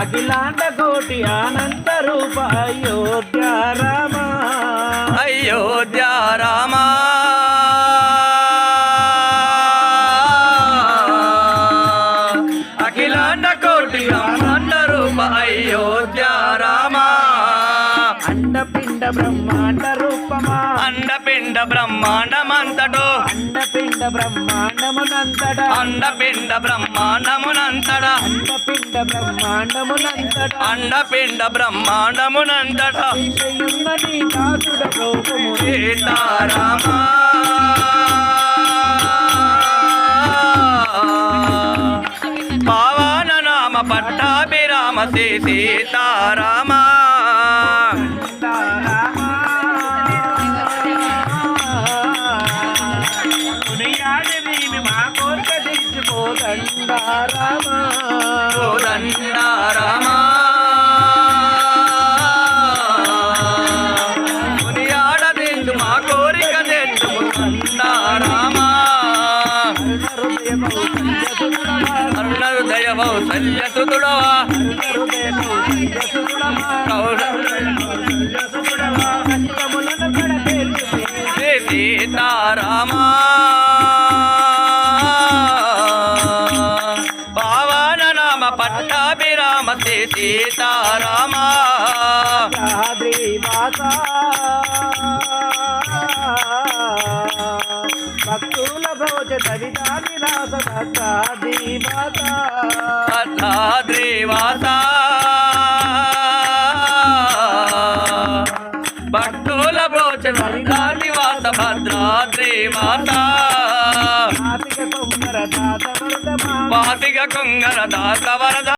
అఖిలాండ కోటి అనంత రూప అయోధ్య రామ అయోధ్య రామ అఖిలాండ కోటి బ్రహ్మాండ రూప అయోధ్య రామా అండపిండ బ్రహ్మాండ అండపిండ బ్రహ్మాండమంతటో. అండపిండ బ్రహ్మాండమునంతట? అండపిండ బ్రహ్మాండమునంతట. అండపిండ బ్రహ్మాండమునంతట? అండపిండ బ్రహ్మాండమునంతట. సీతారామా. పావన నామ పట్టాభిరామ సీతారామా. తీర్చిపోదండారామా కోదండారామా మునియాడదిందు మా కోరిక తెచ్చు రామా అరుణ హృదయమౌ పావన నామ పట్టాభిరామ శ్రీ సీతారామా భక్తుల భోజ కవితాని రాస భక్తాదివాత భద్రాద్రివాస భక్తుల ఆతిక కుమ్మర దాత వరదమా వాసిక కొంగర దాత వరద